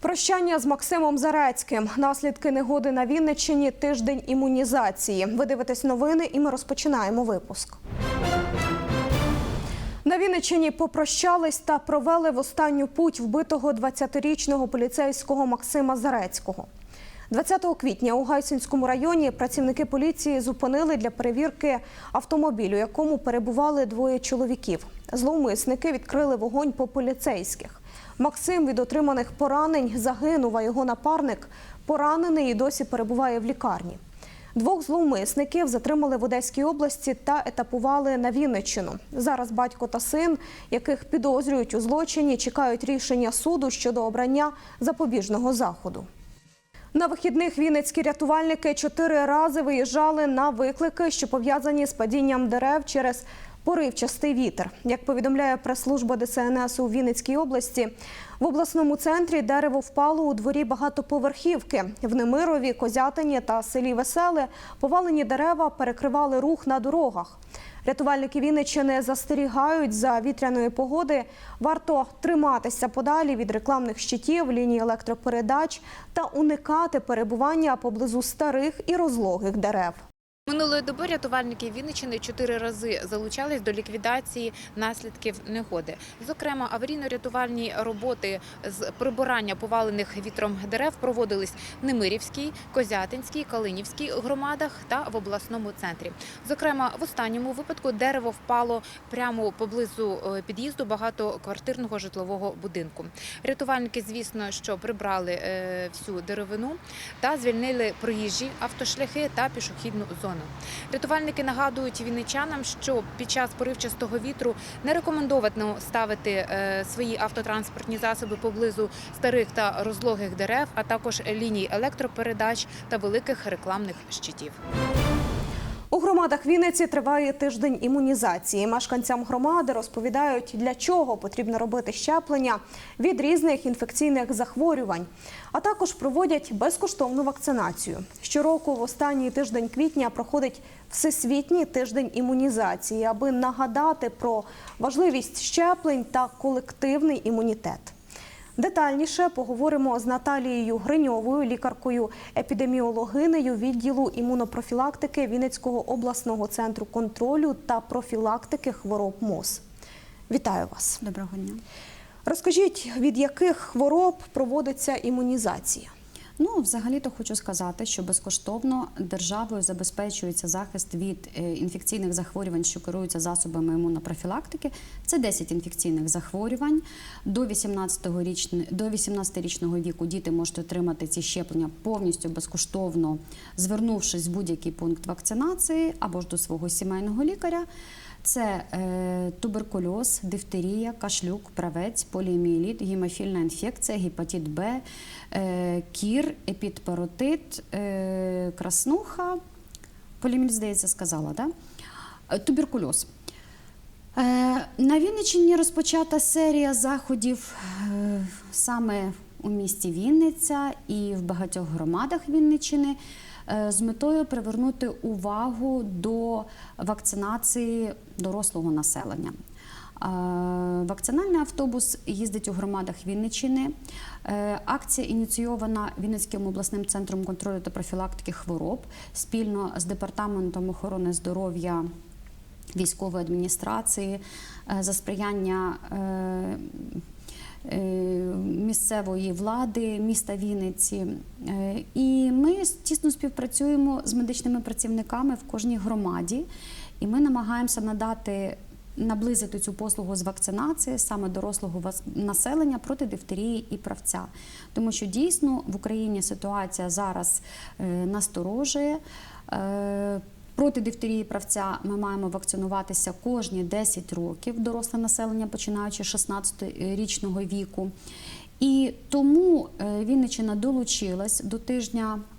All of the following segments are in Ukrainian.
Прощання з Максимом Зарецьким. Наслідки негоди на Вінниччині. Тиждень імунізації. Ви дивитесь новини, і ми розпочинаємо випуск. На Вінниччині попрощались та провели в останню путь вбитого 20-річного поліцейського Максима Зарецького. 20 квітня у Гайсинському районі працівники поліції зупинили для перевірки автомобіль, у якому перебували двоє чоловіків. Зловмисники відкрили вогонь по поліцейських. Максим від отриманих поранень загинув, а його напарник поранений і досі перебуває в лікарні. Двох зловмисників затримали в Одеській області та етапували на Вінниччину. Зараз батько та син, яких підозрюють у злочині, чекають рішення суду щодо обрання запобіжного заходу. На вихідних вінницькі рятувальники чотири рази виїжджали на виклики, що пов'язані з падінням дерев через поривчастий вітер. Як повідомляє прес-служба ДСНС у Вінницькій області, в обласному центрі дерево впало у дворі багатоповерхівки. В Немирові, Козятині та селі Веселе повалені дерева перекривали рух на дорогах. Рятувальники Вінниччини застерігають за вітряної погоди. Варто триматися подалі від рекламних щитів, ліній електропередач та уникати перебування поблизу старих і розлогих дерев. Минулої доби рятувальники Вінниччини чотири рази залучались до ліквідації наслідків негоди. Зокрема, аварійно-рятувальні роботи з прибирання повалених вітром дерев проводились в Немирівській, Козятинській, Калинівській громадах та в обласному центрі. Зокрема, в останньому випадку дерево впало прямо поблизу е, під'їзду багатоквартирного житлового будинку. Рятувальники, звісно, що прибрали е, всю деревину та звільнили проїжджі автошляхи та пішохідну зону. Рятувальники нагадують вінничанам, що під час поривчастого вітру не рекомендовано ставити е, свої автотранспортні засоби поблизу старих та розлогих дерев, а також ліній електропередач та великих рекламних щитів. Громадах Вінниці триває тиждень імунізації. Мешканцям громади розповідають, для чого потрібно робити щеплення від різних інфекційних захворювань, а також проводять безкоштовну вакцинацію. Щороку в останній тиждень квітня проходить всесвітній тиждень імунізації, аби нагадати про важливість щеплень та колективний імунітет. Детальніше поговоримо з Наталією Гриньовою, лікаркою-епідеміологинею відділу імунопрофілактики Вінницького обласного центру контролю та профілактики хвороб МОЗ. Вітаю вас. Доброго дня. Розкажіть, від яких хвороб проводиться імунізація? Ну, взагалі-то хочу сказати, що безкоштовно державою забезпечується захист від е, інфекційних захворювань, що керуються засобами імунопрофілактики. Це 10 інфекційних захворювань. До 18-річного до 18-річного віку діти можуть отримати ці щеплення повністю безкоштовно, звернувшись в будь-який пункт вакцинації або ж до свого сімейного лікаря. Це е, туберкульоз, дифтерія, кашлюк, правець, поліомієліт, гемофільна інфекція, гепатит Б, е, кір, епідпаротит, е, краснуха. Поліомієліт, здається, сказала, да? Е, туберкульоз. Е, на Вінниччині розпочата серія заходів е, саме у місті Вінниця і в багатьох громадах Вінниччини з метою привернути увагу до вакцинації дорослого населення. Е, Вакцинальний автобус їздить у громадах Вінниччини. Е, Акція ініційована Вінницьким обласним центром контролю та профілактики хвороб спільно з департаментом охорони здоров'я військової адміністрації е, за сприяння е, е, місцевої влади міста Вінниці. Е, І ми тісно співпрацюємо з медичними працівниками в кожній громаді, і ми намагаємося надати. Наблизити цю послугу з вакцинації саме дорослого населення проти дифтерії і правця, тому що дійсно в Україні ситуація зараз е, насторожує. Е, Проти дифтерії правця ми маємо вакцинуватися кожні 10 років доросле населення, починаючи з 16-річного віку. І тому Вінничина долучилась до тижня е,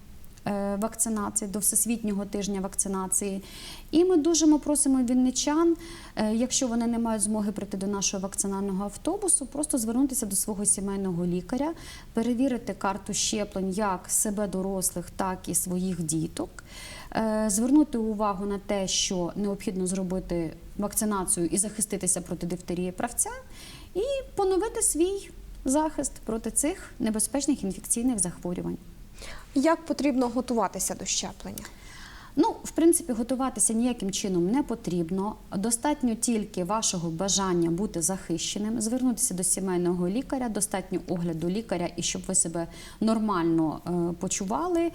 вакцинації, до Всесвітнього тижня вакцинації. І ми дуже просимо вінничан, е, якщо вони не мають змоги прийти до нашого вакцинального автобусу, просто звернутися до свого сімейного лікаря, перевірити карту щеплень як себе дорослих, так і своїх діток. Е, Звернути увагу на те, що необхідно зробити вакцинацію і захиститися проти дифтерії правця, і поновити свій захист проти цих небезпечних інфекційних захворювань. Як потрібно готуватися до щеплення? Ну, в принципі, готуватися ніяким чином не потрібно. Достатньо тільки вашого бажання бути захищеним, звернутися до сімейного лікаря, достатньо огляду лікаря і щоб ви себе нормально е, почували,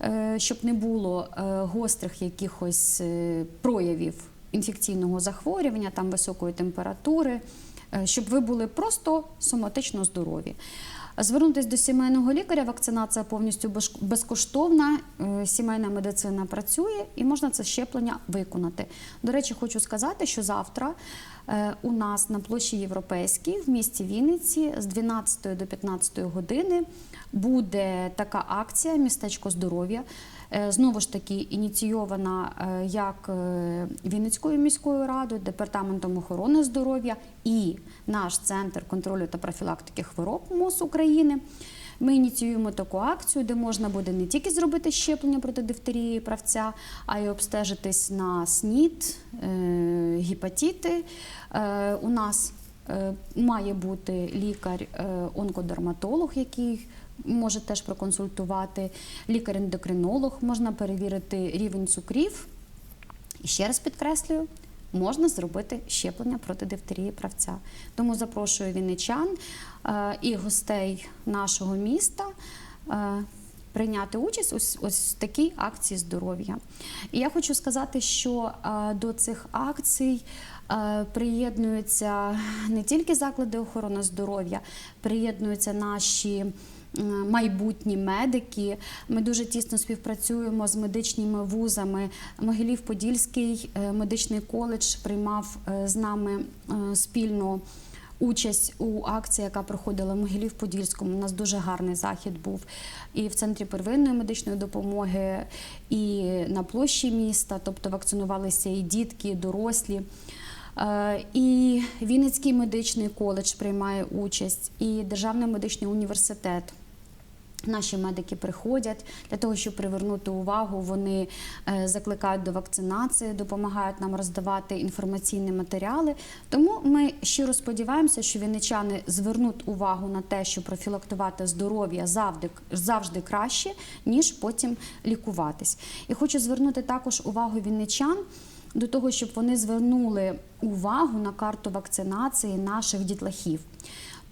е, щоб не було е, гострих якихось е, проявів інфекційного захворювання, там високої температури, е, щоб ви були просто соматично здорові. Звернутися до сімейного лікаря, вакцинація повністю безкоштовна, е, сімейна медицина працює і можна це щеплення виконати. До речі, хочу сказати, що завтра е, у нас на площі Європейській в місті Вінниці з 12 до 15 години буде така акція Містечко здоров'я. Е, Знову ж таки, ініційована е, як е, Вінницькою міською радою, департаментом охорони здоров'я і наш центр контролю та профілактики хвороб МОЗ України. Ми ініціюємо таку акцію, де можна буде не тільки зробити щеплення проти дифтерії правця, а й обстежитись на СНІД. Е, У нас має бути лікар-онкодерматолог, який може теж проконсультувати, лікар-ендокринолог, можна перевірити рівень цукрів. І ще раз підкреслюю, можна зробити щеплення проти дифтерії правця. Тому запрошую вінничан е, і гостей нашого міста. е, Прийняти участь ось, ось в такій акції здоров'я. І я хочу сказати, що е, до цих акцій приєднуються не тільки заклади охорони здоров'я, приєднуються наші майбутні медики. Ми дуже тісно співпрацюємо з медичними вузами. Могилів-Подільський е, медичний коледж приймав е, з нами е, спільно. Участь у акції, яка проходила в Могилів-Подільському, у нас дуже гарний захід був і в центрі первинної медичної допомоги, і на площі міста, тобто вакцинувалися і дітки, і дорослі. І Вінницький медичний коледж приймає участь, і Державний медичний університет. Наші медики приходять для того, щоб привернути увагу. Вони е, закликають до вакцинації, допомагають нам роздавати інформаційні матеріали. Тому ми щиро сподіваємося, що вінничани звернуть увагу на те, що профілактувати здоров'я завжди, завжди краще, ніж потім лікуватись. І хочу звернути також увагу вінничан до того, щоб вони звернули увагу на карту вакцинації наших дітлахів.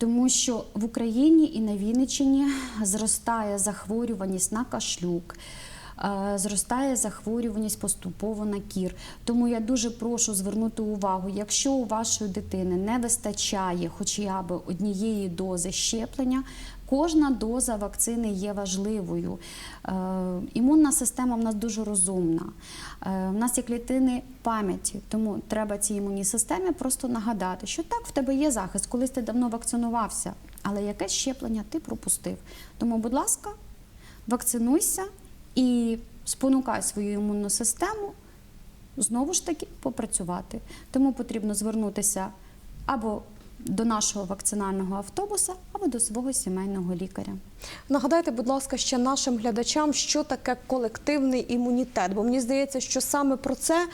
Тому що в Україні і на Вінниччині зростає захворюваність на кашлюк, е, зростає захворюваність поступово на кір. Тому я дуже прошу звернути увагу, якщо у вашої дитини не вистачає хоча б однієї дози щеплення, кожна доза вакцини є важливою. Е, Імунна система в нас дуже розумна. Е, В нас є клітини пам'яті, тому треба цій імунній системі просто нагадати, що так, в тебе є захист, колись ти давно вакцинувався, але якесь щеплення ти пропустив. Тому, будь ласка, вакцинуйся і спонукай свою імунну систему знову ж таки попрацювати. Тому потрібно звернутися або до нашого вакцинального автобуса, або до свого сімейного лікаря. Нагадайте, будь ласка, ще нашим глядачам, що таке колективний імунітет, бо мені здається, що саме про це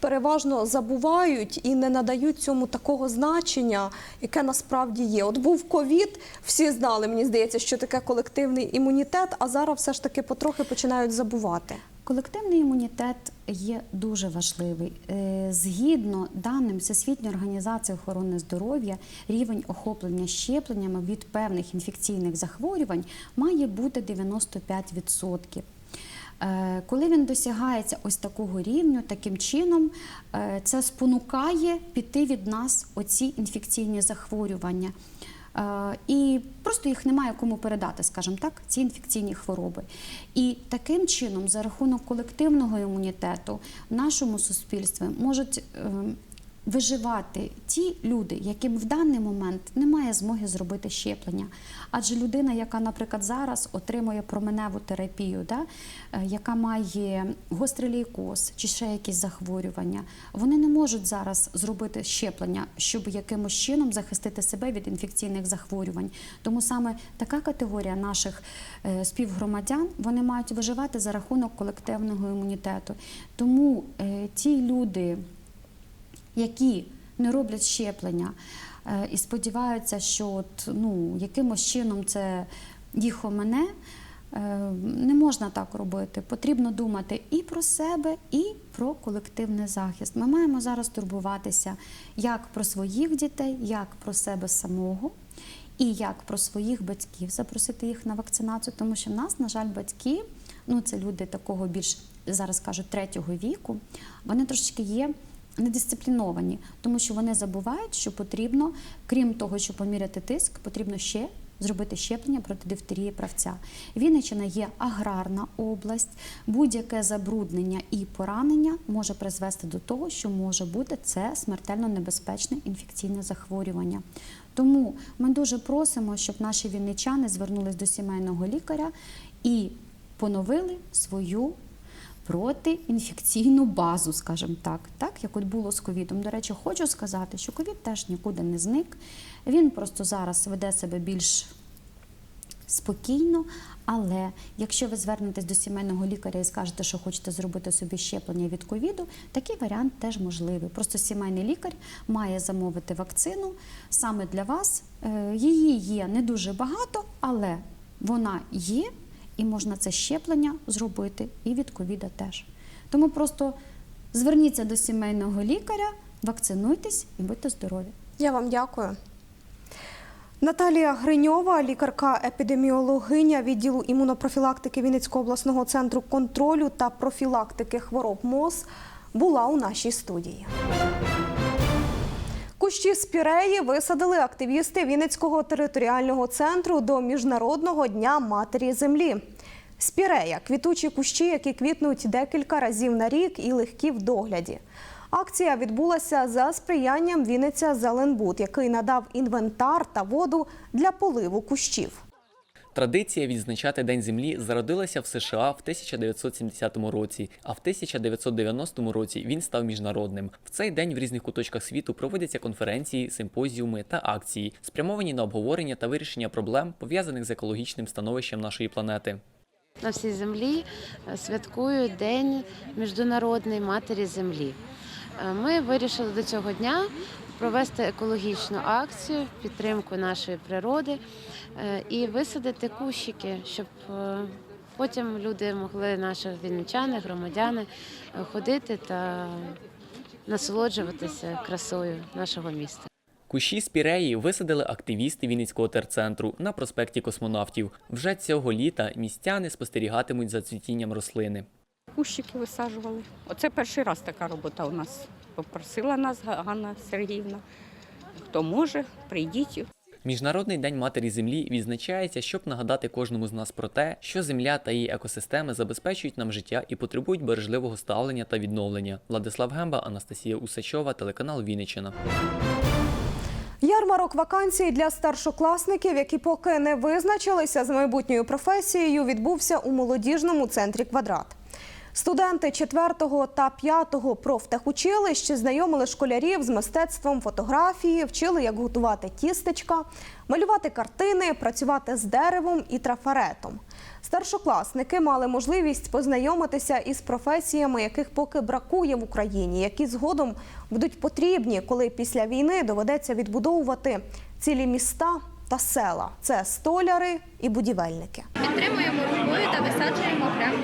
переважно забувають і не надають цьому такого значення, яке насправді є. От був ковід, всі знали, мені здається, що таке колективний імунітет, а зараз все ж таки потрохи починають забувати. Колективний імунітет є дуже важливий. Е, Згідно даним Всесвітньої організації охорони здоров'я, рівень охоплення щепленнями від певних інфекційних захворювань має бути 95%. Е, Коли він досягається ось такого рівню, таким чином е, це спонукає піти від нас оці інфекційні захворювання. Е, І просто їх немає кому передати, скажімо так, ці інфекційні хвороби. І таким чином, за рахунок колективного імунітету, в нашому суспільстві можуть ем, виживати ті люди, яким в даний момент немає змоги зробити щеплення. Адже людина, яка, наприклад, зараз отримує променеву терапію, да, е, яка має гострий лейкоз чи ще якісь захворювання, вони не можуть зараз зробити щеплення, щоб якимось чином захистити себе від інфекційних захворювань. Тому саме така категорія наших е, співгромадян вони мають виживати за рахунок колективного імунітету. Тому е, ті люди, які не роблять щеплення е, і сподіваються, що от, ну, якимось чином це їх омине, е, не можна так робити. Потрібно думати і про себе, і про колективний захист. Ми маємо зараз турбуватися як про своїх дітей, як про себе самого. І як про своїх батьків запросити їх на вакцинацію, тому що в нас, на жаль, батьки, ну це люди такого більш зараз кажуть третього віку, вони трошечки є недисципліновані, тому що вони забувають, що потрібно, крім того, щоб поміряти тиск, потрібно ще зробити щеплення проти дифтерії правця. Вінниччина є аграрна область. Будь-яке забруднення і поранення може призвести до того, що може бути це смертельно небезпечне інфекційне захворювання. Тому ми дуже просимо, щоб наші вінничани звернулись до сімейного лікаря і поновили свою протиінфекційну базу, скажімо так, так як от було з ковідом. До речі, хочу сказати, що ковід теж нікуди не зник. Він просто зараз веде себе більш спокійно. Але якщо ви звернетесь до сімейного лікаря і скажете, що хочете зробити собі щеплення від ковіду, такий варіант теж можливий. Просто сімейний лікар має замовити вакцину саме для вас. Е, Її є не дуже багато, але вона є, і можна це щеплення зробити і від ковіда теж. Тому просто зверніться до сімейного лікаря, вакцинуйтесь і будьте здорові. Я вам дякую. Наталія Гриньова, лікарка-епідеміологиня відділу імунопрофілактики Вінницького обласного центру контролю та профілактики хвороб МОЗ, була у нашій студії. Кущі спіреї висадили активісти Вінницького територіального центру до Міжнародного дня матері землі. Спірея квітучі кущі, які квітнуть декілька разів на рік і легкі в догляді. Акція відбулася за сприянням Вінниця Зеленбуд, який надав інвентар та воду для поливу кущів. Традиція відзначати День землі зародилася в США в 1970 році, а в 1990 році він став міжнародним. В цей день в різних куточках світу проводяться конференції, симпозіуми та акції, спрямовані на обговорення та вирішення проблем, пов'язаних з екологічним становищем нашої планети. На всій землі е, святкують День Міжнародної матері землі. Е, Ми вирішили до цього дня провести екологічну акцію в підтримку нашої природи е, і висадити кущики, щоб е, потім люди могли, наші вінничани, громадяни, е, ходити та насолоджуватися красою нашого міста. Кущі спіреї висадили активісти Вінницького терцентру на проспекті космонавтів. Вже цього літа містяни спостерігатимуть за цвітінням рослини. Кущики висаджували. Оце перший раз така робота у нас. Попросила нас Ганна Сергіївна. Хто може, прийдіть. Міжнародний день матері землі відзначається, щоб нагадати кожному з нас про те, що земля та її екосистеми забезпечують нам життя і потребують бережливого ставлення та відновлення. Владислав Гемба, Анастасія Усачова, телеканал Вінниччина. Ярмарок вакансій для старшокласників, які поки не визначилися з майбутньою професією, відбувся у молодіжному центрі квадрат. Студенти 4 та 5 профтехучилищ знайомили школярів з мистецтвом фотографії, вчили, як готувати тістечка, малювати картини, працювати з деревом і трафаретом. Старшокласники мали можливість познайомитися із професіями, яких поки бракує в Україні, які згодом будуть потрібні, коли після війни доведеться відбудовувати цілі міста та села. Це столяри і будівельники. Підтримуємо рукою та висаджуємо окремо.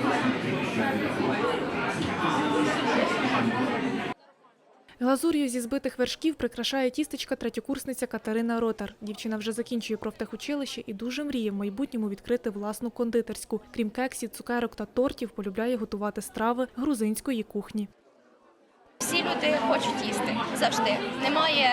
Глазур'ю зі збитих вершків прикрашає тістечка третьокурсниця Катерина Ротар. Дівчина вже закінчує профтехучилище і дуже мріє в майбутньому відкрити власну кондитерську. Крім кексів, цукерок та тортів, полюбляє готувати страви грузинської кухні. Всі люди хочуть їсти завжди. Немає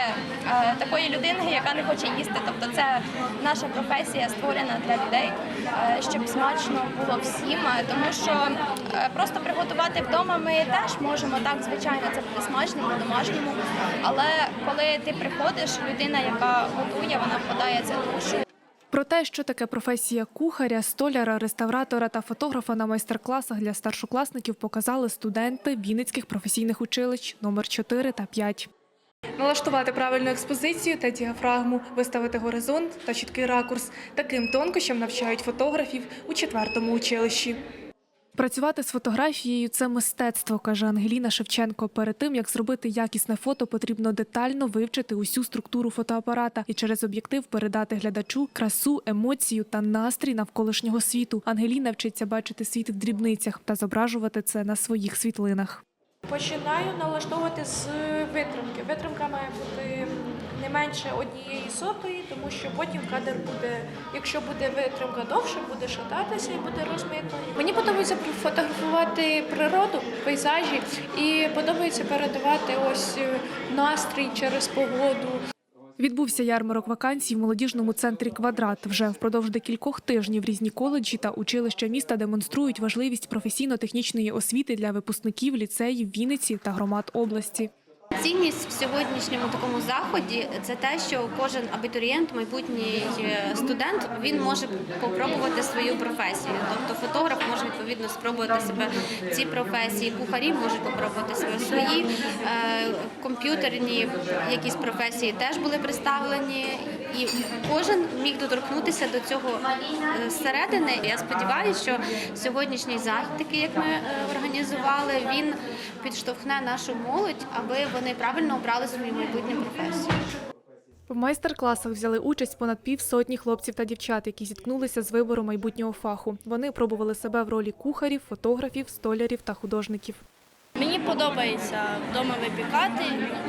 е, такої людини, яка не хоче їсти. Тобто, це наша професія створена для людей, е, щоб смачно було всім. Е, Тому що е, просто приготувати вдома ми теж можемо так, звичайно, це буде смачно по-домашньому. Але коли ти приходиш, людина, яка готує, вона вкладає це душу. Про те, що таке професія кухаря, столяра, реставратора та фотографа на майстер-класах для старшокласників показали студенти Вінницьких професійних училищ номер 4 та 5. Налаштувати правильну експозицію та діафрагму, виставити горизонт та чіткий ракурс. Таким тонкощам навчають фотографів у четвертому училищі. Працювати з фотографією це мистецтво, каже Ангеліна Шевченко. Перед тим як зробити якісне фото, потрібно детально вивчити усю структуру фотоапарата і через об'єктив передати глядачу красу, емоцію та настрій навколишнього світу. Ангеліна вчиться бачити світ в дрібницях та зображувати це на своїх світлинах. Починаю налаштовувати з витримки. Витримка має бути менше однієї сотої, тому що потім кадр буде, якщо буде витримка довше, буде шататися і буде розмито. Мені подобається фотографувати природу, пейзажі, і подобається передавати ось е, настрій через погоду. Відбувся ярмарок вакансій в молодіжному центрі Квадрат. Вже впродовж декількох тижнів різні коледжі та училища міста демонструють важливість професійно-технічної освіти для випускників ліцеїв Вінниці та громад області. Цінність в сьогоднішньому такому заході це те, що кожен абітурієнт, майбутній е, студент, він може попробувати свою професію. Тобто фотограф може відповідно спробувати себе в цій професії, кухарі можуть попробувати себе свої е, комп'ютерні якісь професії теж були представлені, і кожен міг доторкнутися до цього е, зсередини. Я сподіваюся, що сьогоднішній захід, такий як ми е, організували, він підштовхне нашу молодь, аби вони правильно обрали свою майбутню професію. В майстер-класах взяли участь понад півсотні хлопців та дівчат, які зіткнулися з вибором майбутнього фаху. Вони пробували себе в ролі кухарів, фотографів, столярів та художників. Подобається вдома випікати,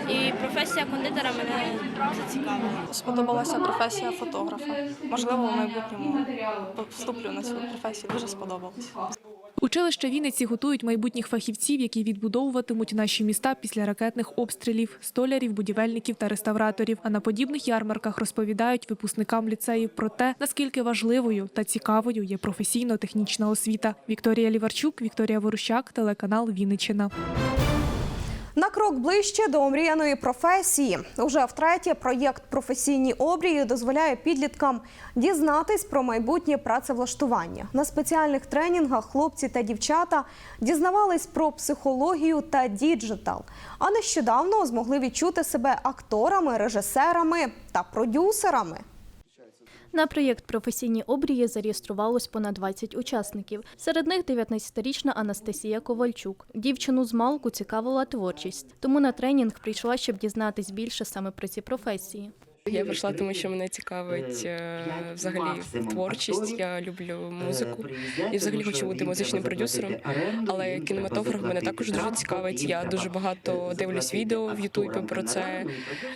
і професія кондитера мене зацікавила. Сподобалася професія фотографа. Можливо, в майбутньому вступлю на цю професію. Дуже сподобалось. Училища Вінниці готують майбутніх фахівців, які відбудовуватимуть наші міста після ракетних обстрілів, столярів, будівельників та реставраторів. А на подібних ярмарках розповідають випускникам ліцеїв про те, наскільки важливою та цікавою є професійно-технічна освіта. Вікторія Ліварчук, Вікторія Ворущак, телеканал Вінниччина. На крок ближче до омріяної професії. Уже втретє проєкт професійні обрії дозволяє підліткам дізнатись про майбутнє працевлаштування. На спеціальних тренінгах хлопці та дівчата дізнавались про психологію та діджитал. А нещодавно змогли відчути себе акторами, режисерами та продюсерами. На проєкт професійні обрії зареєструвалось понад 20 учасників. Серед них 19-річна Анастасія Ковальчук. Дівчину з малку цікавила творчість, тому на тренінг прийшла, щоб дізнатись більше саме про ці професії. Я прийшла, тому що мене цікавить е, взагалі творчість. Я люблю музику і взагалі хочу бути музичним продюсером. Але кінематограф мене також дуже цікавить. Я дуже багато дивлюсь відео в Ютубі про це.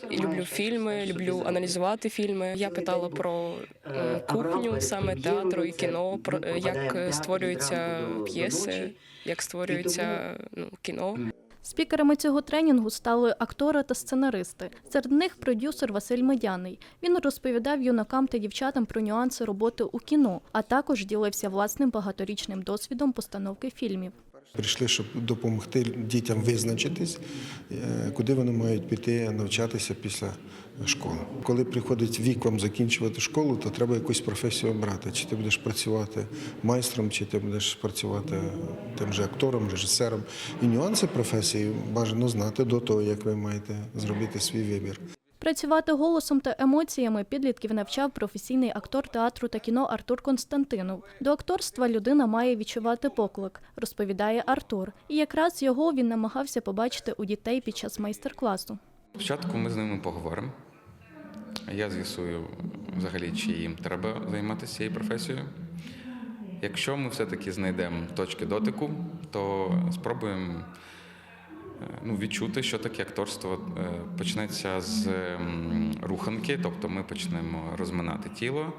І люблю фільми, люблю аналізувати фільми. Я питала про е, кухню саме театру і кіно, про е, як створюються п'єси, як створюється ну, кіно. Спікерами цього тренінгу стали актори та сценаристи. Серед них продюсер Василь Медяний. Він розповідав юнакам та дівчатам про нюанси роботи у кіно, а також ділився власним багаторічним досвідом постановки фільмів. Прийшли, щоб допомогти дітям визначитись, е, куди вони мають піти навчатися після школи. Коли приходить вік вам закінчувати школу, то треба якусь професію обрати. Чи ти будеш працювати майстром, чи ти будеш працювати тим же актором, режисером. І нюанси професії бажано знати до того, як ви маєте зробити свій вибір. Працювати голосом та емоціями підлітків навчав професійний актор театру та кіно Артур Константинов. До акторства людина має відчувати поклик, розповідає Артур. І якраз його він намагався побачити у дітей під час майстер-класу. Спочатку ми з ними поговоримо. Я з'ясую взагалі, чи їм треба займатися цією професією. Якщо ми все-таки знайдемо точки дотику, то спробуємо ну, відчути, що таке акторство. Е, Почнеться з руханки, тобто ми почнемо розминати тіло.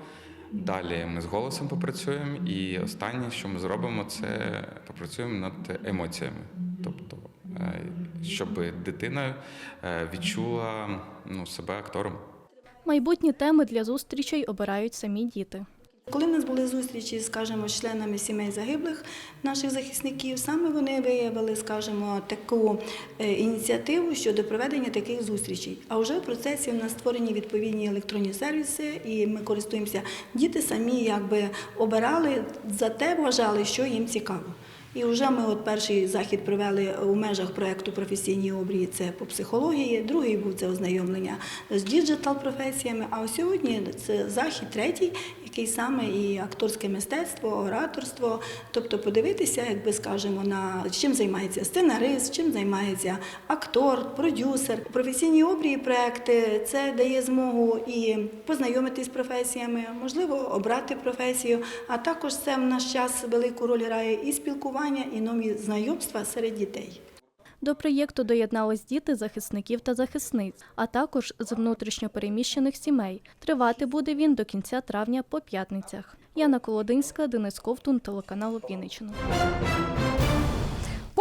Далі ми з голосом попрацюємо, і останнє, що ми зробимо, це попрацюємо над емоціями. Тобто, е, щоб дитина е, відчула ну, себе актором. Майбутні теми для зустрічей обирають самі діти. Коли в нас були зустрічі, скажімо, з членами сімей загиблих наших захисників, саме вони виявили, скажімо, таку е, ініціативу щодо проведення таких зустрічей. А вже в процесі в нас створені відповідні електронні сервіси, і ми користуємося. Діти самі якби обирали за те, вважали, що їм цікаво. І вже ми от перший захід провели у межах проєкту професійні обрії. Це по психології, другий був це ознайомлення з діджитал професіями. А сьогодні це захід третій, який саме і акторське мистецтво, ораторство. Тобто подивитися, як би скажемо, на чим займається сценарист, чим займається актор, продюсер. Професійні обрії проекти це дає змогу і познайомитись з професіями, можливо, обрати професію. А також це в наш час велику роль грає і спілкування, і нові знайомства серед дітей. До проєкту доєднались діти захисників та захисниць, а також з внутрішньопереміщених сімей. Тривати буде він до кінця травня по п'ятницях. Яна Колодинська, Денис Ковтун, телеканал Вінниччина.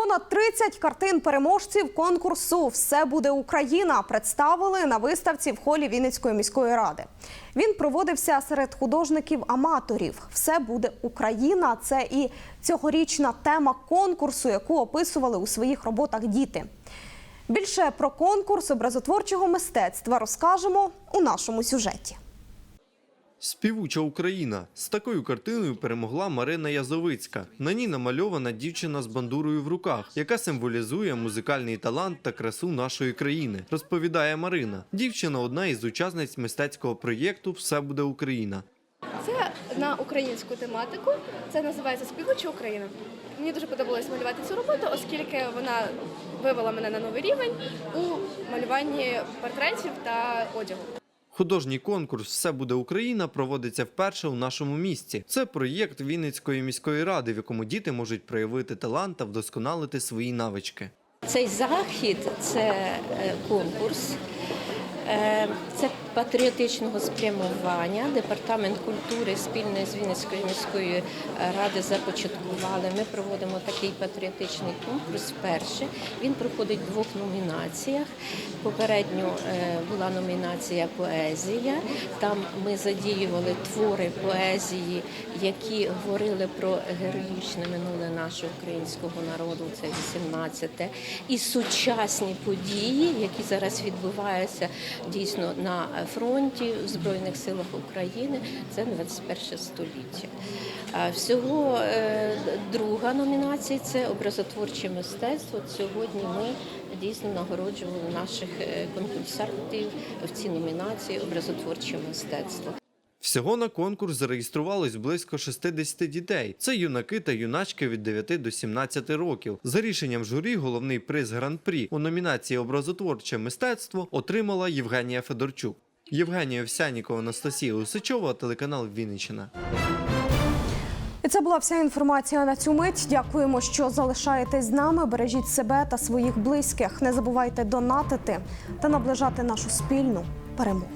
Понад 30 картин переможців конкурсу Все буде Україна представили на виставці в холі Вінницької міської ради. Він проводився серед художників-аматорів. Все буде Україна. Це і цьогорічна тема конкурсу, яку описували у своїх роботах діти. Більше про конкурс образотворчого мистецтва розкажемо у нашому сюжеті. Співуча Україна з такою картиною перемогла Марина Язовицька. На ній намальована дівчина з бандурою в руках, яка символізує музикальний талант та красу нашої країни. Розповідає Марина. Дівчина одна із учасниць мистецького проєкту Все буде Україна. Це на українську тематику. Це називається Співуча Україна. Мені дуже подобалось малювати цю роботу, оскільки вона вивела мене на новий рівень у малюванні портретів та одягу. Художній конкурс Все буде Україна проводиться вперше у нашому місті. Це проєкт Вінницької міської ради, в якому діти можуть проявити талант та вдосконалити свої навички. Цей захід це е, конкурс, е, це патріотичного спрямування. Департамент культури спільно з Вінницькою міською ради започаткували. Ми проводимо такий патріотичний конкурс вперше. Він проходить в двох номінаціях. Попередньо е, була номінація поезія. Там ми задіювали твори поезії, які говорили про героїчне минуле нашого українського народу. Це 18-те. І сучасні події, які зараз відбуваються дійсно на фронті в Збройних силах України. Це 21 століття. А Всього е, друга номінація це образотворче мистецтво. Сьогодні ми дійсно нагороджували наших е, конкурсантів в цій номінації образотворче мистецтво. Всього на конкурс зареєструвалось близько 60 дітей. Це юнаки та юначки від 9 до 17 років. За рішенням журі головний приз гран-прі у номінації Образотворче мистецтво отримала Євгенія Федорчук. Євгенія Овсянікова, Анастасія Усичова, телеканал Вінниччина. І це була вся інформація на цю мить. Дякуємо, що залишаєтесь з нами. Бережіть себе та своїх близьких. Не забувайте донатити та наближати нашу спільну перемогу.